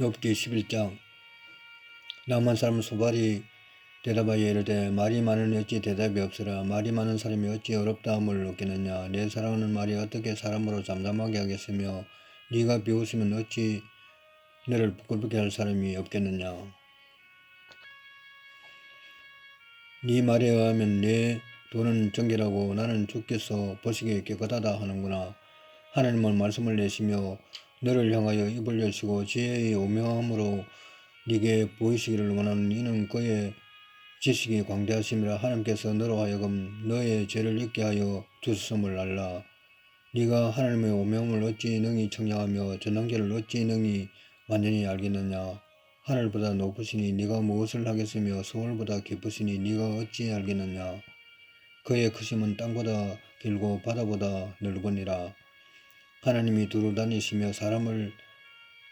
욥기 11장 남한 사람 소발이 대답하여 이르되 말이 많으니 어찌 대답이 없으라 말이 많은 사람이 어찌 어렵다함을 얻겠느냐? 내 사랑하는 말이 어떻게 사람으로 잠잠하게 하겠으며 네가 비웃으면 어찌 너를 부끄럽게 할 사람이 없겠느냐? 네 말에 의하면 내 돈은 정결하고 나는 주께서 보시기에 깨끗하다 하는구나. 하나님은 말씀을 내시며 너를 향하여 입을 여시고 지혜의 오명함으로 네게 보이시기를 원하는 이는 그의 지식이 광대하심이라 하나님께서 너로 하여금 너의 죄를 잊게 하여 주셨음을 알라. 네가 하나님의 오명을 어찌 능히 청량하며 전능제를 어찌 능히 완전히 알겠느냐. 하늘보다 높으시니 네가 무엇을 하겠으며 서울보다 깊으시니 네가 어찌 알겠느냐. 그의 크심은 땅보다 길고 바다보다 넓으니라. 하나님이 두루 다니시며 사람을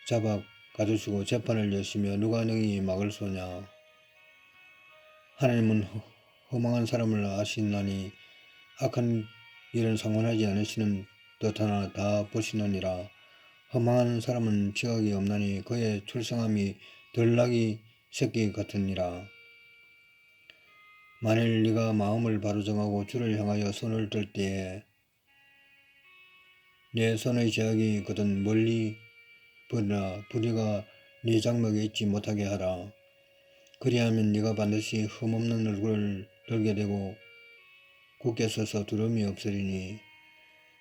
잡아 가두시고 재판을 여시며 누가 능히 막을 소냐. 하나님은 허- 허망한 사람을 아시나니 악한 일은 상관하지 않으시는 듯하나 다 보시느니라. 허망한 사람은 지각이 없나니 그의 출생함이 덜나기 새끼 같으니라. 만일 네가 마음을 바로 정하고 주를 향하여 손을 들 때에 내 손의 제약이 거든 멀리 버리라 부리가 네 장막에 있지 못하게 하라. 그리하면 네가 반드시 흠없는 얼굴을 들게 되고 굳게 서서 두려움이 없으리니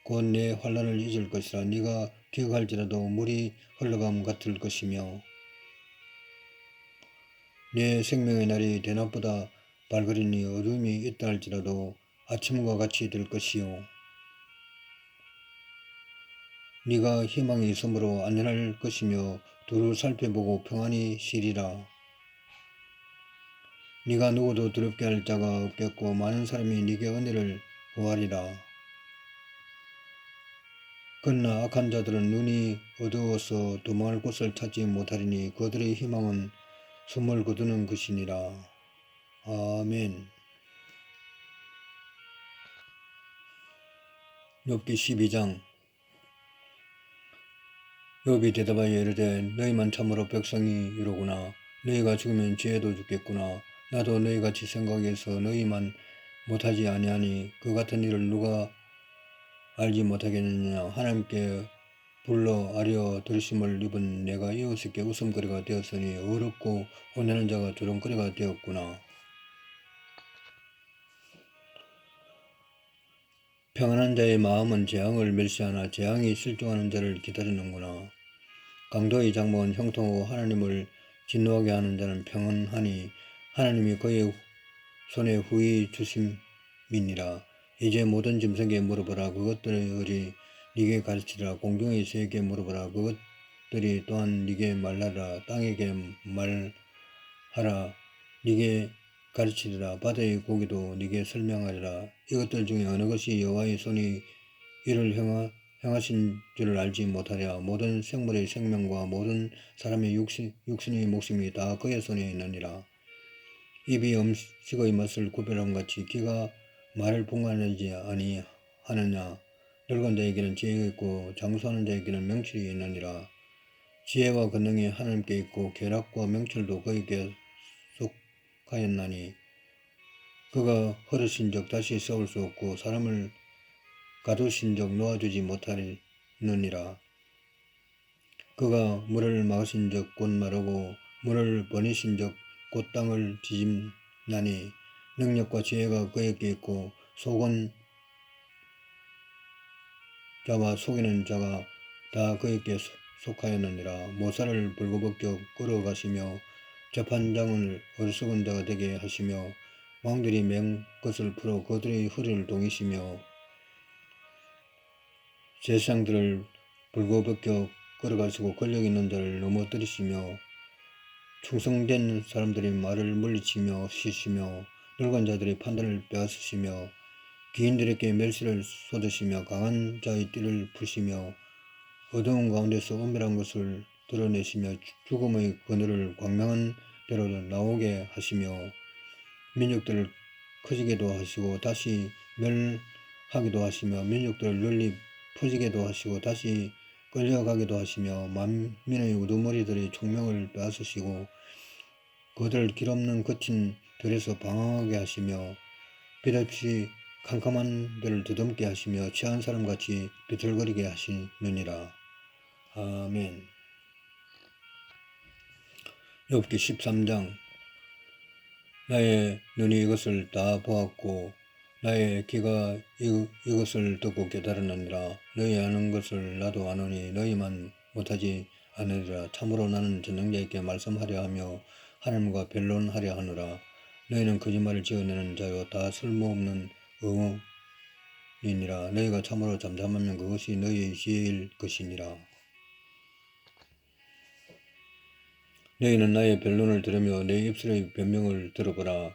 곧 내 환란을 잊을 것이라 네가 기억할지라도 물이 흘러감 같을 것이며 내 생명의 날이 대낮보다 밝으리니 어둠이 있다 할지라도 아침과 같이 될 것이요 네가 희망이 있으므로 안전할 것이며 두루 살펴보고 평안히 쉬리라. 네가 누구도 두렵게 할 자가 없겠고 많은 사람이 네게 은혜를 구하리라. 그러나 악한 자들은 눈이 어두워서 도망할 곳을 찾지 못하리니 그들의 희망은 숨을 거두는 것이니라. 아멘. 욥기 12장 욥이 대답하여 이르되 너희만 참으로 백성이 이로구나. 너희가 죽으면 지혜도 죽겠구나. 나도 너희같이 생각해서 너희만 못하지 아니하니 그 같은 일을 누가 알지 못하겠느냐. 하나님께 불러 아려 들으심을 입은 내가 이웃에게 웃음거리가 되었으니 어렵고 혼내는 자가 조롱거리가 되었구나 평안한 자의 마음은 재앙을 멸시하나 재앙이 실종하는 자를 기다리는구나. 강도의 장막은 형통하고 하나님을 진노하게 하는 자는 평안하니 하나님이 그의 손에 후히 주심이니라. 이제 모든 짐승에게 물어보라. 그것들이 네게 가르치라. 공중의 새에게 물어보라. 그것들이 또한 네게 말하라. 땅에게 말하라. 네게 가르치리라 바다의 고기도 네게 설명하리라 이것들 중에 어느 것이 여호와의 손이 이를 행하, 행하신 줄을 알지 못하랴. 모든 생물의 생명과 모든 사람의 육신, 육신의 목숨이 다 그의 손에 있느니라. 입이 음식의 맛을 구별함 같이 귀가 말을 분간하지 아니하느냐. 늙은 자에게는 지혜가 있고 장수하는 자에게는 명철이 있느니라. 지혜와 권능이 하나님께 있고 계략과 명철도 그에게 하였나니 그가 허르신 적 다시 세울 수 없고 사람을 가두신 적 놓아주지 못하느니라. 그가 물을 막으신 적 곧 마르고 물을 버니신 적 곧 땅을 뒤집나니 능력과 지혜가 그에게 있고 속은 자와 속이는 자가 다 그에게 속하였느니라. 모사를 벌거벗겨 끌어가시며 재판장을 어리석은 자가 되게 하시며 왕들이 맹 것을 풀어 그들의 허리를 동이시며 제상들을 불거벗겨 끌어가시고 권력 있는 자를 넘어뜨리시며 충성된 사람들이 말을 물리치며 쉬시며 늙은 자들의 판단을 빼앗으시며 기인들에게 멸시를 쏟으시며 강한 자의 띠를 푸시며 어두운 가운데서 은밀한 것을 드러내시며 죽음의 그늘을 광명한 대로 나오게 하시며 민족들을 커지게도 하시고 다시 멸하기도 하시며 민족들을 널리 퍼지게도 하시고 다시 끌려가기도 하시며 만민의 우두머리들의 총명을 빼앗으시고 그들 길없는 거친 들에서 방황하게 하시며 빛없이 캄캄한 데를 두듬게 하시며 취한 사람같이 비틀거리게 하시느니라. 아멘. 욥기 13장 나의 눈이 이것을 다 보았고 나의 귀가 이, 이것을 듣고 깨달았느니라. 너희 아는 것을 나도 아노니 너희만 못하지 않으리라. 참으로 나는 전능자에게 말씀하려 하며 하나님과 변론하려 하노라. 너희는 거짓말을 지어내는 자요 다 쓸모없는 의원이니라. 너희가 참으로 잠잠하면 그것이 너희의 지혜일 것이니라 너희는 나의 변론을 들으며 내 입술의 변명을 들어보라.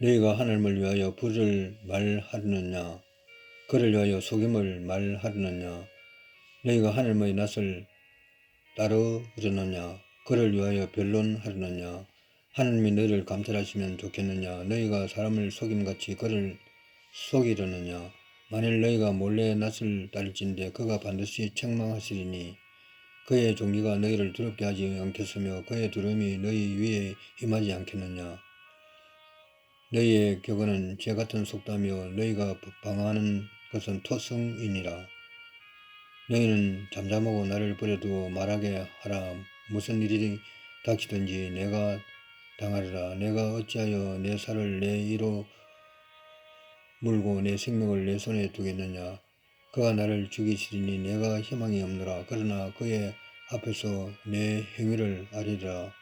너희가 하나님을 위하여 불을 말하느냐? 그를 위하여 속임을 말하느냐? 너희가 하나님의 낯을 따르려느냐? 그를 위하여 변론하려느냐? 하나님이 너희를 감찰하시면 좋겠느냐? 너희가 사람을 속임같이 그를 속이려느냐? 만일 너희가 몰래 낯을 따를진대 그가 반드시 책망하시리니 그의 종기가 너희를 두렵게 하지 않겠으며 그의 두려움이 너희 위에 임하지 않겠느냐. 너희의 격언은 제 같은 속담이요 너희가 방황하는 것은 토성이니라. 너희는 잠잠하고 나를 버려두고 말하게 하라. 무슨 일이 닥치든지 내가 당하리라. 내가 어찌하여 내 살을 내 이로 물고 내 생명을 내 손에 두겠느냐. 그가 나를 죽이시리니 내가 희망이 없노라. 그러나 그의 앞에서 내 행위를 아리라.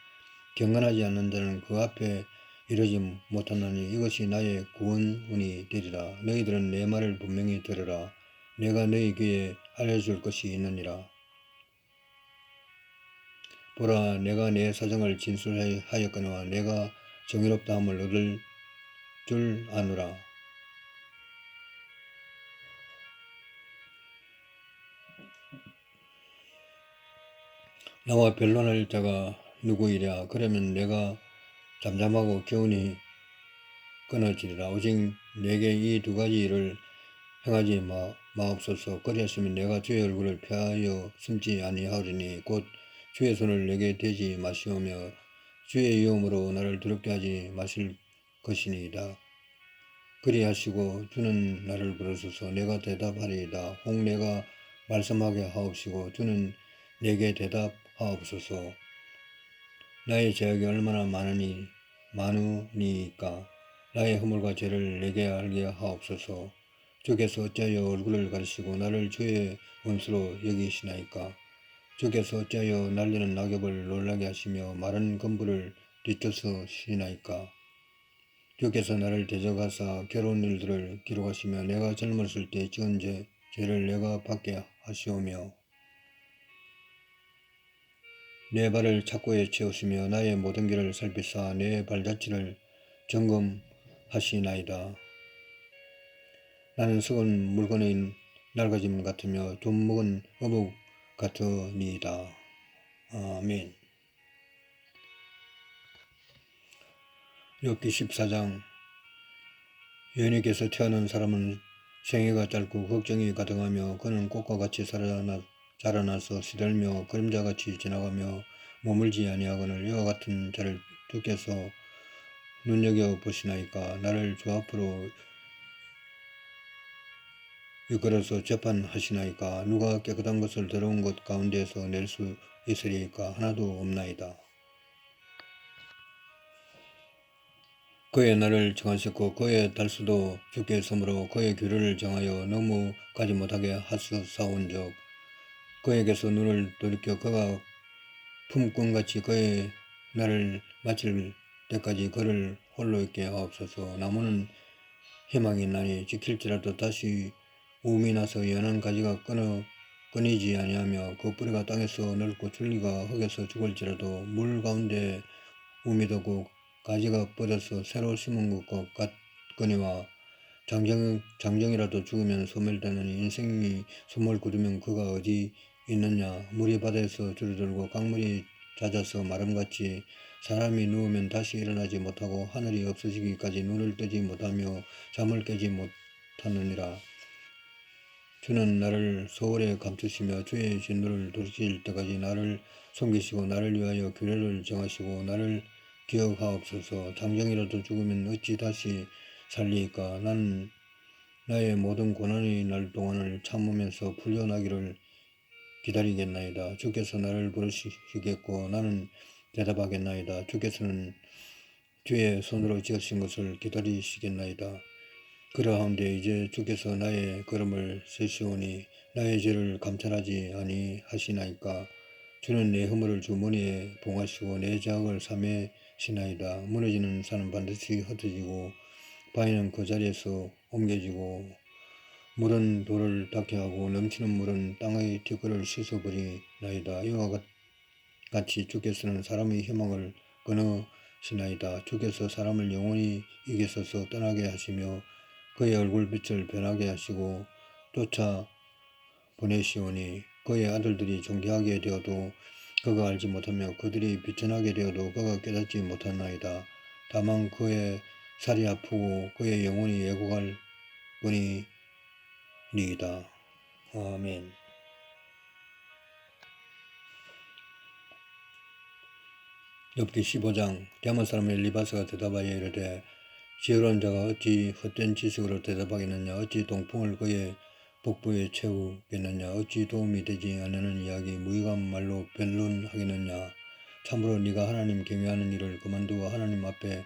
경건하지 않는 자는 그 앞에 이르지 못하나니 이것이 나의 구원운이 되리라. 너희들은 내 말을 분명히 들으라. 내가 너희 귀에 알려줄 것이 있느니라. 보라, 내가 내 사정을 진술하였거니와 내가 정의롭다함을 얻을 줄 아노라. 나와 변론할 자가 누구이랴 그러면 내가 잠잠하고 교훈이 끊어지리라 오직 내게 이 두 가지 일을 행하지 마, 마옵소서 그리하시면 내가 주의 얼굴을 피하여 숨지 아니하리니 곧 주의 손을 내게 대지 마시오며 주의 위험으로 나를 두렵게 하지 마실 것이니이다. 그리하시고 주는 나를 부르소서 내가 대답하리이다. 혹 내가 말씀하게 하옵시고 주는 내게 대답 하옵소서. 나의 죄악이 얼마나 많으니 많으니까 나의 허물과 죄를 내게 알게 하옵소서. 주께서 어찌하여 얼굴을 가리시고 나를 주의 원수로 여기시나이까. 주께서 어찌하여 날리는 낙엽을 놀라게 하시며 마른 건불을 뒤쫓으시나이까. 주께서 나를 대적하사 괴로운 일들을 기록하시며 내가 젊었을 때 지은 죄, 죄를 내가 받게 하시오며 내 발을 착고에 채우시며 나의 모든 길을 살피사 내 발자취를 점검하시나이다. 나는 썩은 물건의 낡아짐 같으며 돈 먹은 어묵 같으니이다. 아멘. 욥기 14장 여인에게서 태어난 사람은 생애가 짧고 걱정이 가득하며 그는 꽃과 같이 살아나 자라나서 시들며 그림자같이 지나가며 머물지 아니하거늘 이와 같은 자를 주께서 눈여겨 보시나이까. 나를 주 앞으로 이끌어서 재판하시나이까. 누가 깨끗한 것을 더러운 것 가운데에서 낼 수 있으리이까. 하나도 없나이다. 그의 날을 정하셨고 그의 달수도 주께 섬으로 그의 규례를 정하여 너무 가지 못하게 하소사온적 그에게서 눈을 돌이켜 그가 품꾼같이 그의 나를 마칠 때까지 그를 홀로 있게 하옵소서. 나무는 희망이 나니 지킬지라도 다시 우음이 나서 연한 가지가 끊어 끊이지 아니하며 그 뿌리가 땅에서 넓고 줄기가 흙에서 죽을지라도 물 가운데 우미 돋고 가지가 뻗어서 새로 심은 것과 같거니와 장정, 장정이라도 죽으면 소멸되느니 인생이 소멸 굳으면 그가 어디 있느냐 물이 바다에서 줄어들고 강물이 잦아서 마름같이 사람이 누우면 다시 일어나지 못하고 하늘이 없어지기까지 눈을 뜨지 못하며 잠을 깨지 못하느니라. 주는 나를 소홀에 감추시며 주의 진노를 돌리실 때까지 나를 숨기시고 나를 위하여 규례를 정하시고 나를 기억하옵소서. 장정이라도 죽으면 어찌 다시 살리이까? 나는 나의 모든 고난의 날 동안을 참으면서 풀려나기를 기다리겠나이다. 주께서 나를 부르시겠고 나는 대답하겠나이다. 주께서는 주의 손으로 지으신 것을 기다리시겠나이다. 그러한데 이제 주께서 나의 걸음을 세시오니 나의 죄를 감찰하지 아니하시나이까 주는 내 허물을 주머니에 봉하시고 내 자악을 삼매시나이다. 무너지는 산은 반드시 흩어지고 바위는 그 자리에서 옮겨지고 물은 돌을 닿게 하고 넘치는 물은 땅의 티끌을 씻어버리나이다. 이와 같- 같이 주께서는 사람의 희망을 끊으시나이다. 주께서 사람을 영원히 이기소서 떠나게 하시며 그의 얼굴빛을 변하게 하시고 쫓아 보내시오니 그의 아들들이 존귀하게 되어도 그가 알지 못하며 그들이 비천하게 되어도 그가 깨닫지 못하나이다. 다만 그의 살이 아프고 그의 영혼이 예고할 뿐이 니이다. 아멘. 엽기 15장 대만 사람의 리바스가 대답하여 이르되 지혜로운 자가 어찌 헛된 지식으로 대답하겠느냐 어찌 동풍을 그의 복부에 채우겠느냐 어찌 도움이 되지 않는 이야기 무익한 말로 변론하겠느냐 참으로 네가 하나님 경외하는 일을 그만두어 하나님 앞에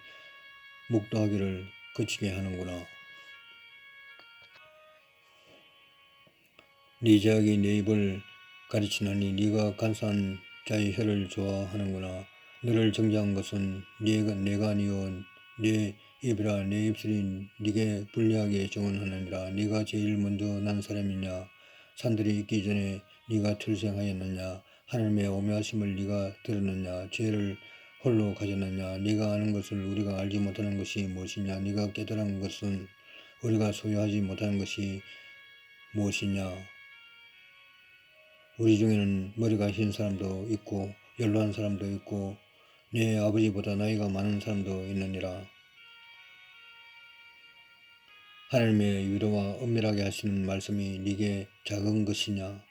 묵도하기를 그치게 하는구나 네 제약이 네 입을 가르치나니 네가 간사한 자의 혀를 좋아하는구나. 너를 정죄한 것은 네가 내가 아니요. 네 입이라 내 입술이 네게 불리하게 정언하느니라. 네가 제일 먼저 난 사람이냐? 산들이 있기 전에 네가 출생하였느냐? 하나님의 오묘하심을 네가 들었느냐? 죄를 홀로 가졌느냐? 네가 아는 것을 우리가 알지 못하는 것이 무엇이냐? 네가 깨달은 것은 우리가 소유하지 못하는 것이 무엇이냐 우리 중에는 머리가 흰 사람도 있고 연로한 사람도 있고 내 아버지보다 나이가 많은 사람도 있느니라. 하나님의 위로와 엄밀하게 하시는 말씀이 네게 작은 것이냐?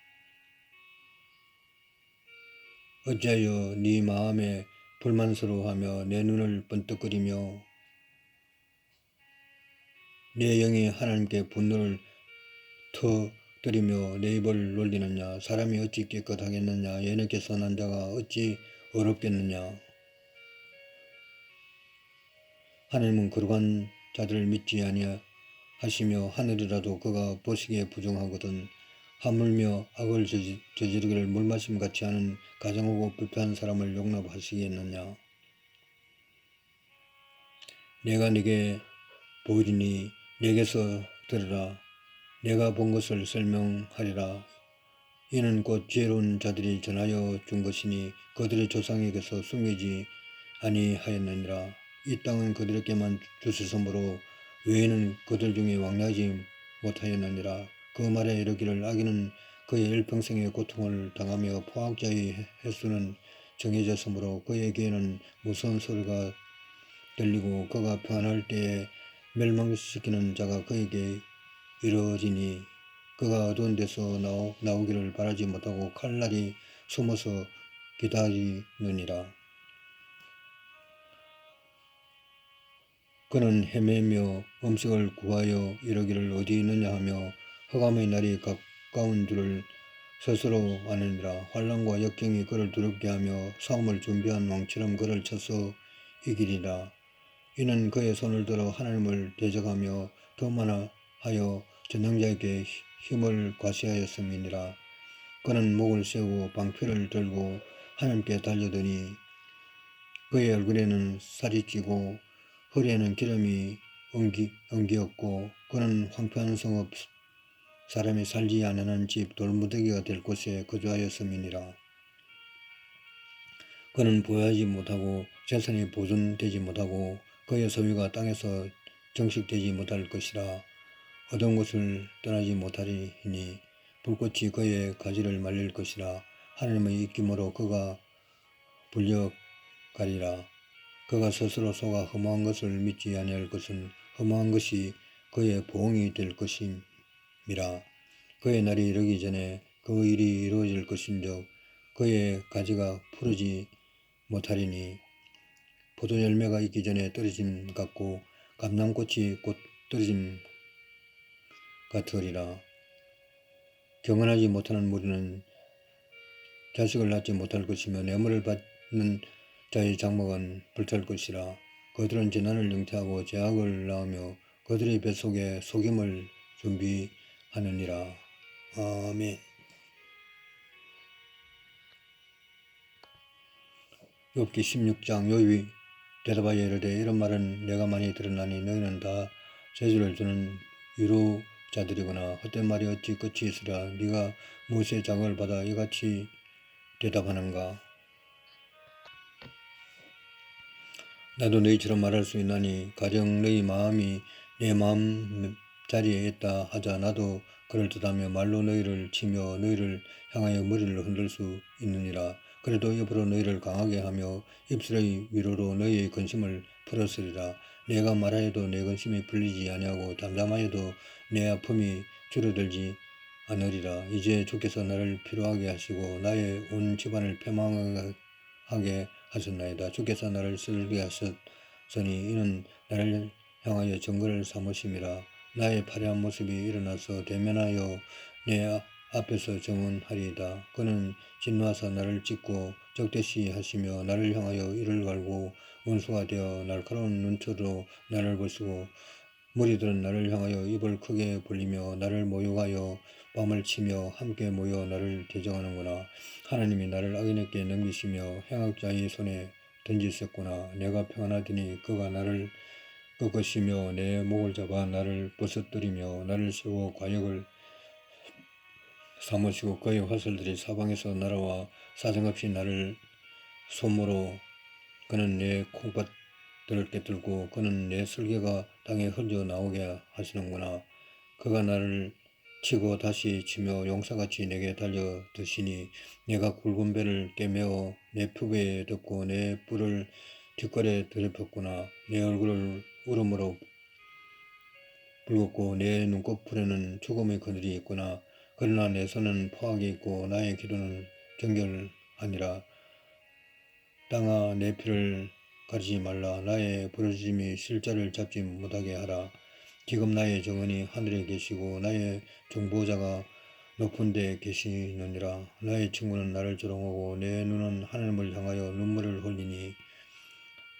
어찌하여 네 마음에 불만스러워하며 내 눈을 번뜩거리며 내 영이 하나님께 분노를 터 뜨리며 내 입을 놀리느냐? 사람이 어찌 깨끗하겠느냐? 예능께서 난 자가 어찌 어렵겠느냐? 하나님은 거룩한 자들을 믿지 아니하시며 하늘이라도 그가 보시기에 부정하거든 하물며 악을 저지, 저지르기를 물마심 같이 하는 가정하고 불편한 사람을 용납하시겠느냐 내가 네게 보이리니 내게서 들으라 내가 본 것을 설명하리라. 이는 곧 지혜로운 자들이 전하여 준 것이니 그들의 조상에게서 숨기지 아니하였느니라. 이 땅은 그들에게만 주시선으로 외에는 그들 중에 왕래하지 못하였느니라. 그 말에 이르기를 악인은 그의 일평생의 고통을 당하며 포악자의 횟수는 정해졌으므로 그에게는 무서운 소리가 들리고 그가 편할 때에 멸망시키는 자가 그에게 이르지니 그가 어두운 데서 나오, 나오기를 바라지 못하고 칼날이 숨어서 기다리느니라. 그는 헤매며 음식을 구하여 이르기를 어디 있느냐 하며 흑암의 날이 가까운 줄을 스스로 아느니라 환란과 역경이 그를 두렵게 하며 싸움을 준비한 왕처럼 그를 쳐서 이기리라 이는 그의 손을 들어 하나님을 대적하며 더 많아하여 전능자에게 힘을 과시하였음이니라 그는 목을 세우고 방패를 들고 하나님께 달려드니 그의 얼굴에는 살이 찌고 허리에는 기름이 엉기, 엉기었고 그는 황폐한 성읍 사람이 살지 않는 집 돌무더기가 될 곳에 거주하였음이니라. 그는 보유하지 못하고 재산이 보존되지 못하고 그의 소유가 땅에서 정식되지 못할 것이라 어두운 곳을 떠나지 못하리니 불꽃이 그의 가지를 말릴 것이라 하나님의 입김으로 그가 불려가리라. 그가 스스로 속아 허무한 것을 믿지 아니할 것은 허무한 것이 그의 보응이 될 것임이라. 그의 날이 이르기 전에 그 일이 이루어질 것인즉 그의 가지가 푸르지 못하리니 포도 열매가 있기 전에 떨어짐 같고 감람꽃이 곧 떨어짐 같으리라. 경건하지 못하는 무리는 자식을 낳지 못할 것이며 뇌물을 받는 자의 장막은 불탈 것이라. 그들은 재난을 영태하고 제약을 낳으며 그들의 뱃속에 속임을 준비하느니라. 아멘. 욥기 16장 요입이 대답하여 이르되 이런 말은 내가 많이 들었나니 너희는 다 재주를 주는 위로 자들이구나 헛된 말이 어찌 끝이 있으랴 네가 무엇의 자극을 받아 이같이 대답하는가? 나도 너희처럼 말할 수 있나니 가령 너희 마음이 내 마음 자리에 있다 하자 나도 그럴듯하며 말로 너희를 치며 너희를 향하여 머리를 흔들 수 있느니라. 그래도 입으로 너희를 강하게 하며 입술의 위로로 너희의 근심을 풀었으리라. 내가 말하여도 내 근심이 풀리지 아니하고 잠잠하여도 내 아픔이 줄어들지 않으리라. 이제 주께서 나를 필요하게 하시고 나의 온 집안을 패망하게 하셨나이다. 주께서 나를 쓸게 하셨으니 이는 나를 향하여 정거를 삼으심이라. 나의 파래한 모습이 일어나서 대면하여 내 앞에서 정언하리이다. 그는 진노하사 나를 찢고 적대시 하시며 나를 향하여 이를 갈고 원수가 되어 날카로운 눈초로 나를 보시고 무리들은 나를 향하여 입을 크게 벌리며 나를 모욕하여 밤을 치며 함께 모여 나를 대적하는구나. 하나님이 나를 악인에게 넘기시며 행악자의 손에 던지셨구나. 내가 평안하더니 그가 나를 꺾으시며 내 목을 잡아 나를 부서뜨리며 나를 세워 과역을 삼으시고 그의 화살들이 사방에서 날아와 사정없이 나를 손으로 그는 내 콩밭들을 깨뜨리고 그는 내 슬개가 땅에 흘려 나오게 하시는구나. 그가 나를 치고 다시 치며 용사같이 내게 달려 드시니 내가 굵은 배를 깨매어 내 표배에 덮고 내 뿔을 뒷걸에 더럽혔구나. 내 얼굴을 울음으로 붉었고 내 눈꺼풀에는 죽음의 그늘이 있구나. 그러나 내 손은 포악이 있고 나의 기도는 정결하니라. 땅아 내 피를 가리지 말라. 나의 부르짖음이 실자를 잡지 못하게 하라. 지금 나의 정언이 하늘에 계시고 나의 정보자가 높은 데 계시느니라. 나의 친구는 나를 조롱하고 내 눈은 하나님을 향하여 눈물을 흘리니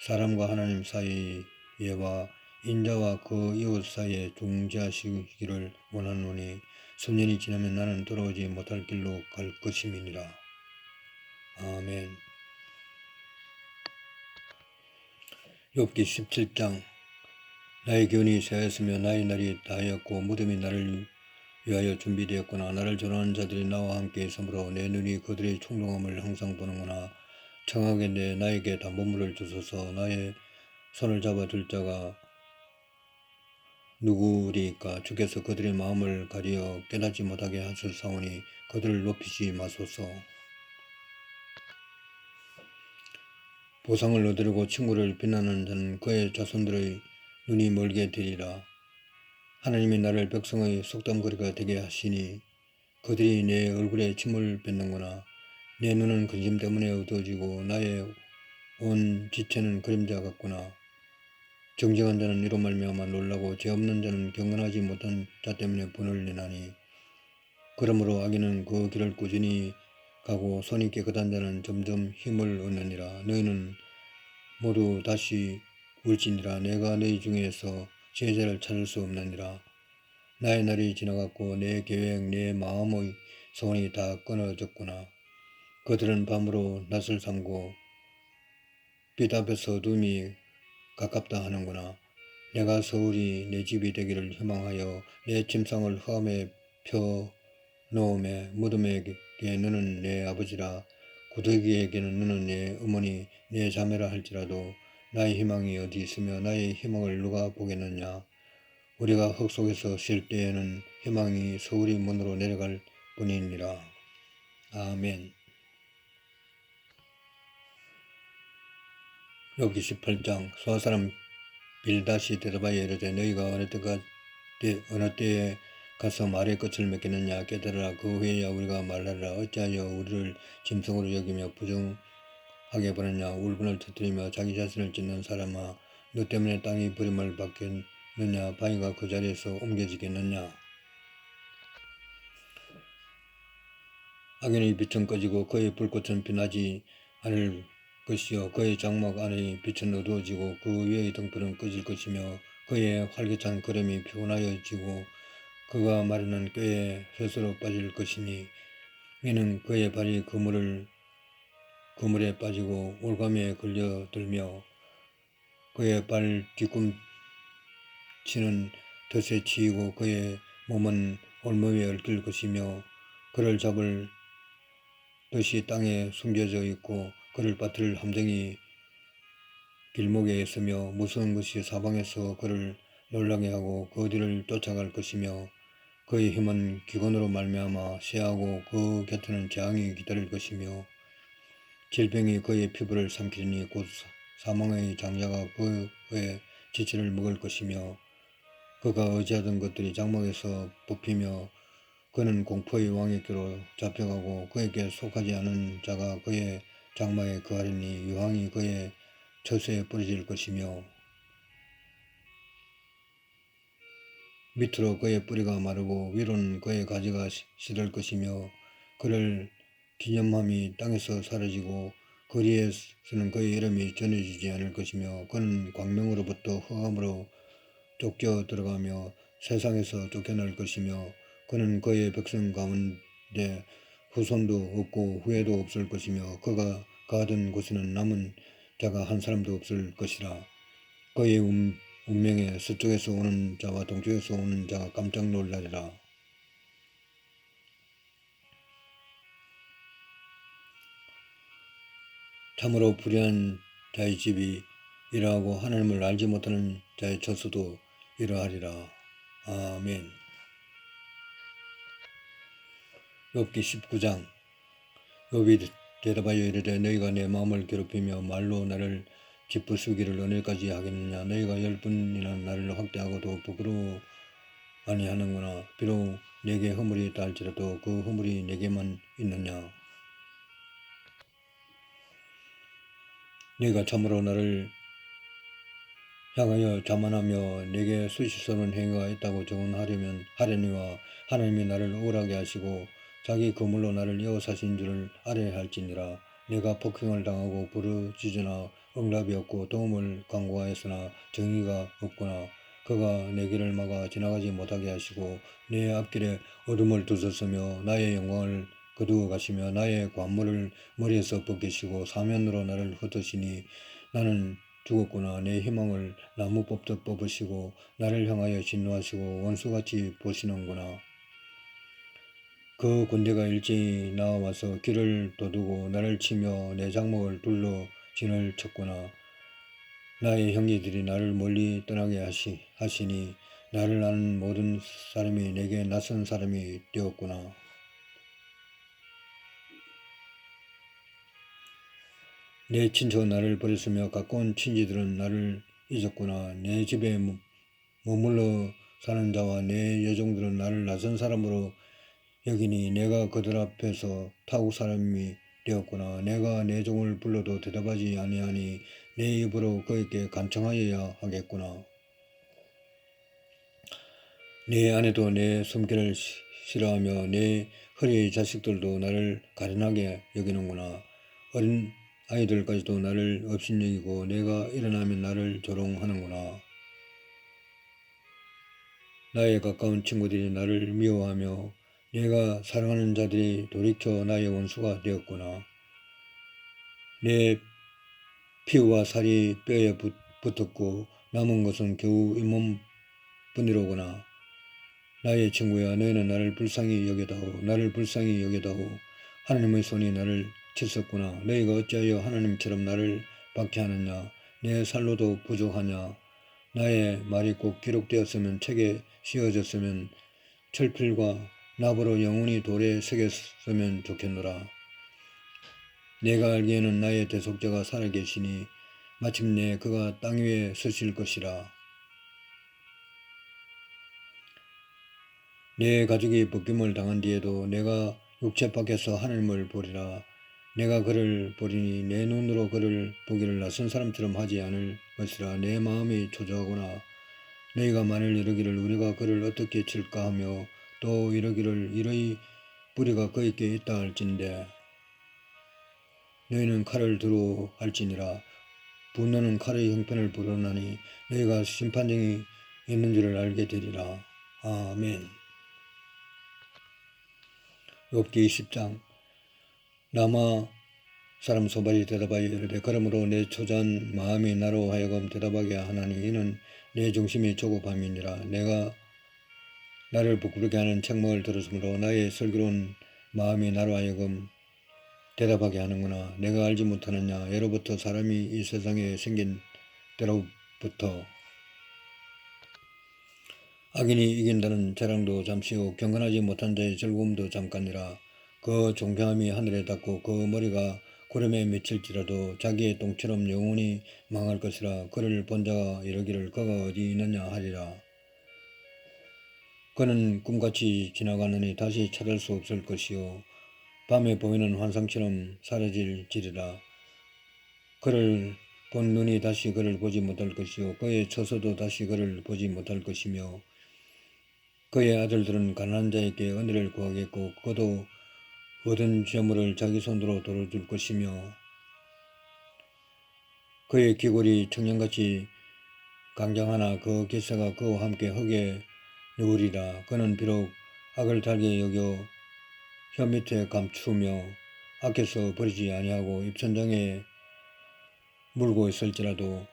사람과 하나님 사이에와 인자와 그 이웃 사이에 중재하시기를 원하노니 수년이 지나면 나는 돌아오지 못할 길로 갈 것임이니라. 아멘. 욥기 17장 나의 견이 새하였으며 나의 날이 다하였고 무덤이 나를 위하여 준비되었구나. 나를 전하는 자들이 나와 함께 있으므로 내 눈이 그들의 충동함을 항상 보는구나. 청하게 내 나에게 담보물을 주소서 나의 손을 잡아 줄 자가 누구리까 주께서 그들의 마음을 가리어 깨닫지 못하게 하셨사오니 그들을 높이지 마소서. 보상을 얻으려고 친구를 비난하는 자는 그의 자손들의 눈이 멀게 되리라. 하나님이 나를 백성의 속담거리가 되게 하시니 그들이 내 얼굴에 침을 뱉는구나. 내 눈은 근심 때문에 어두워지고 나의 온 지체는 그림자 같구나. 정직한 자는 이로 말미암아 놀라고 죄 없는 자는 경건하지 못한 자 때문에 분을 내나니 그러므로 악인은 그 길을 꾸준히 가고 손이 깨끗한 자는 점점 힘을 얻느니라. 너희는 모두 다시 울지니라. 내가 너희 중에서 제자를 찾을 수 없느니라. 나의 날이 지나갔고 내 계획 내 마음의 소원이 다 끊어졌구나. 그들은 밤으로 낯을 삼고 빛 앞에서 어둠이 가깝다 하는구나. 내가 서울이 내 집이 되기를 희망하여 내 침상을 흑암에 펴 놓음에 무덤에 게 너는 내 아버지라 구더기에게는 너는 내 어머니 내 자매라 할지라도 나의 희망이 어디 있으며 나의 희망을 누가 보겠느냐? 우리가 흙 속에서 쉴 때에는 희망이 서울이 문으로 내려갈 뿐이니라. 아멘. 여기 18장 소아사람 빌다시 대답하여 이르되 너희가 어느 때가 어느 때에 가서 말의 끝을 맺겠느냐 깨달으라. 그 후에야 우리가 말하리라. 어찌하여 우리를 짐승으로 여기며 부정하게 보느냐? 울분을 터뜨리며 자기 자신을 찢는 사람아 너 때문에 땅이 버림을 받겠느냐? 바위가 그 자리에서 옮겨지겠느냐? 악인의 빛은 꺼지고 그의 불꽃은 빛나지 않을 것이요. 그의 장막 안의 빛은 어두워지고 그 위의 등불은 꺼질 것이며 그의 활기찬 걸음이 피곤하여지고 그가 마르는 꾀에 벼스로 빠질 것이니 이는 그의 발이 그물을 그물에 빠지고 올가미에 걸려들며 그의 발 뒤꿈치는 덫에 치이고 그의 몸은 올무에 얽힐 것이며 그를 잡을 덫이 땅에 숨겨져 있고 그를 빠뜨릴 함정이 길목에 있으며 무서운 것이 사방에서 그를 놀라게 하고 그 뒤를 쫓아갈 것이며 그의 힘은 기근으로 말미암아 쇠하고 그 곁에는 재앙이 기다릴 것이며 질병이 그의 피부를 삼키리니 곧 사망의 장자가 그의 지체를 먹을 것이며 그가 의지하던 것들이 장막에서 뽑히며 그는 공포의 왕에게로 잡혀가고 그에게 속하지 않은 자가 그의 장막에 거하리니 유황이 그의 처소에 뿌려질 것이며 밑으로 그의 뿌리가 마르고 위로는 그의 가지가 시- 시들 것이며 그를 기념함이 땅에서 사라지고 거리에서는 그의 이름이 전해지지 않을 것이며 그는 광명으로부터 흑암으로 쫓겨 들어가며 세상에서 쫓겨날 것이며 그는 그의 백성 가운데 후손도 없고 후회도 없을 것이며 그가 가던 곳에는 남은 자가 한 사람도 없을 것이라. 그의 운, 운명에 서쪽에서 오는 자와 동쪽에서 오는 자가 깜짝 놀라리라. 참으로 불의한 자의 집이 이러하고 하나님을 알지 못하는 자의 처소도 이러하리라. 아멘. 욥기 19장. 욥이 대답하여 이르되 너희가 내 마음을 괴롭히며 말로 나를 기쁘시기를 언제까지 하겠느냐. 너희가 열 번이나 나를 확대하고도 부끄러워 아니하는구나. 비록 내게 허물이 있다 할지라도 그 허물이 내게만 있느냐. 네가 참으로 나를 향하여 자만하며 내게 수치스러운 행위가 있다고 증언하려면 하려니와 하나님이 나를 우울하게 하시고 자기 그물로 나를 여호사신 줄을 알아야 할지니라. 내가 폭행을 당하고 부르짖으나 응답이 없고 도움을 간구하였으나 정의가 없구나 그가 내 길을 막아 지나가지 못하게 하시고 내 앞길에 어둠을 두셨으며 나의 영광을 거두어 가시며 나의 관물을 머리에서 벗기시고 사면으로 나를 흩으시니 나는 죽었구나. 내 희망을 나무 뽑듯 뽑으시고 나를 향하여 진노하시고 원수같이 보시는구나. 그 군대가 일제히 나와서 길을 도두고 나를 치며 내 장막을 둘러 진을 쳤구나. 나의 형제들이 나를 멀리 떠나게 하시, 하시니 나를 아는 모든 사람이 내게 낯선 사람이 되었구나. 내 친척은 나를 버렸으며 가까운 친지들은 나를 잊었구나. 내 집에 머- 머물러 사는 자와 내 여종들은 나를 낯선 사람으로 여기니 내가 그들 앞에서 타국 사람이 되었구나. 내가 내 종을 불러도 대답하지 아니하니 내 입으로 그에게 간청하여야 하겠구나. 내 아내도 내 숨결을 시- 싫어하며 내 허리의 자식들도 나를 가련하게 여기는구나. 어린 아이들까지도 나를 업신여기고 내가 일어나면 나를 조롱하는구나. 나의 가까운 친구들이 나를 미워하며 내가 사랑하는 자들이 돌이켜 나의 원수가 되었구나. 내 피와 살이 뼈에 붙, 붙었고 남은 것은 겨우 잇몸 뿐이로구나. 나의 친구야 너희는 나를 불쌍히 여겨다오 나를 불쌍히 여겨다오 하나님의 손이 나를 쳤었구나. 너희가 어찌하여 하나님처럼 나를 박해하느냐 내 살로도 부족하냐 나의 말이 꼭 기록되었으면 책에 씌어졌으면 철필과 나보로 영원히 돌에 새겼으면 좋겠노라. 내가 알기에는 나의 대속자가 살아계시니 마침내 그가 땅 위에 서실 것이라. 내 가족이 벗김을 당한 뒤에도 내가 육체 밖에서 하나님을 보리라. 내가 그를 보리니 내 눈으로 그를 보기를 낯선 사람처럼 하지 않을 것이라 내 마음이 초조하구나. 너희가 만일 이러기를 우리가 그를 어떻게 칠까 하며 또 이러기를 이의 뿌리가 그에게 있다 할진대 너희는 칼을 두루 할지니라 분노는 칼의 형편을 부르나니 너희가 심판정이 있는 줄을 알게 되리라. 아멘. 욥기 20장 남아 사람 소발이 대답하여 이르되 그러므로 내 초자한 마음이 나로 하여금 대답하게 하나니 이는 내 중심이 조급함이니라 내가 나를 부끄럽게 하는 책망을 들었으므로 나의 슬기로운 마음이 나로 하여금 대답하게 하는구나. 내가 알지 못하느냐. 예로부터 사람이 이 세상에 생긴 때로부터 악인이 이긴다는 자랑도 잠시요 경건하지 못한 자의 즐거움도 잠깐이라. 그 존경함이 하늘에 닿고 그 머리가 구름에 미칠지라도 자기의 똥처럼 영원히 망할 것이라. 그를 본 자가 이르기를 그가 어디 있느냐 하리라 그는 꿈같이 지나가느니 다시 찾을 수 없을 것이요. 밤에 보이는 환상처럼 사라질지리라. 그를 본 눈이 다시 그를 보지 못할 것이요. 그의 처소도 다시 그를 보지 못할 것이며 그의 아들들은 가난한 자에게 은혜를 구하겠고 그도 얻은 재물을 자기 손으로 돌아줄 것이며 그의 귀골이 청년같이 강장하나 그 기사가 그와 함께 흙에 누우리라 그는 비록 악을 달게 여겨 혀 밑에 감추며 악해서 버리지 아니하고 입천장에 물고 있을지라도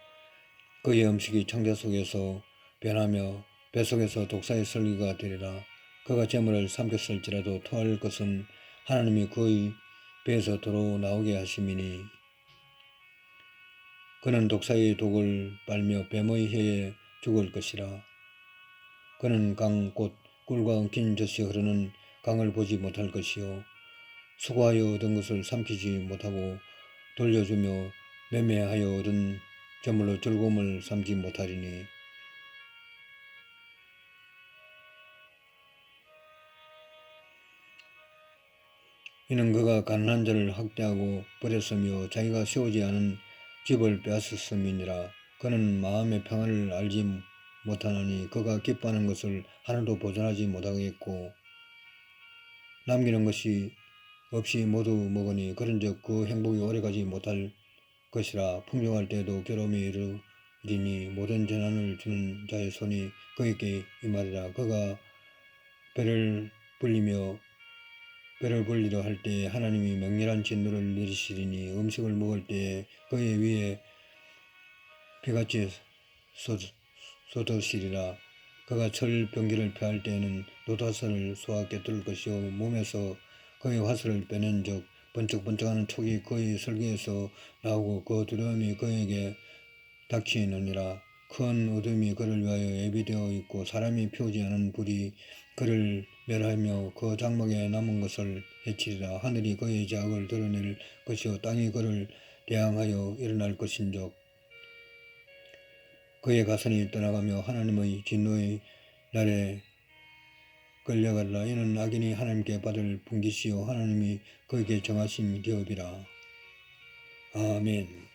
그의 음식이 창자 속에서 변하며 뱃속에서 독사의 설기가 되리라. 그가 재물을 삼켰을지라도 토할 것은 하나님이 그의 배에서 도로 나오게 하심이니 그는 독사의 독을 빨며 뱀의 혀에 죽을 것이라. 그는 강 곧 꿀과 엉킨 젖이 흐르는 강을 보지 못할 것이요 수고하여 얻은 것을 삼키지 못하고 돌려주며 매매하여 얻은 재물로 즐거움을 삼지 못하리니 이는 그가 가난한 자를 학대하고 버렸으며 자기가 세우지 않은 집을 빼앗았음이니라. 그는 마음의 평안을 알지 못하나니 그가 기뻐하는 것을 하나도 보존하지 못하겠고 남기는 것이 없이 모두 먹으니 그런즉 그 행복이 오래가지 못할 것이라 풍족할 때에도 괴로움이 이르리니 모든 재난을 주는 자의 손이 그에게 임하리라. 그가 배를 불리며 뼈를 불리려 할 때에 하나님이 맹렬한 진노를 내리시리니 음식을 먹을 때에 그의 위에 피같이 쏟 으시리라 그가 철 병기를 펴할 때에는 노다선을 쏘아 꿰뚫을 것이요 몸에서 그의 화살을 빼낸 적 번쩍번쩍하는 촉이 그의 설계에서 나오고 그 두려움이 그에게 닥치느니라. 큰 어둠이 그를 위하여 예비되어 있고 사람이 피우지 않은 불이 그를 멸하며 그 장막에 남은 것을 해치리라. 하늘이 그의 자악을 드러낼 것이요 땅이 그를 대항하여 일어날 것인즉 그의 가선이 떠나가며 하나님의 진노의 날에 끌려가라. 이는 악인이 하나님께 받을 분기시요 하나님이 그에게 정하신 기업이라. 아멘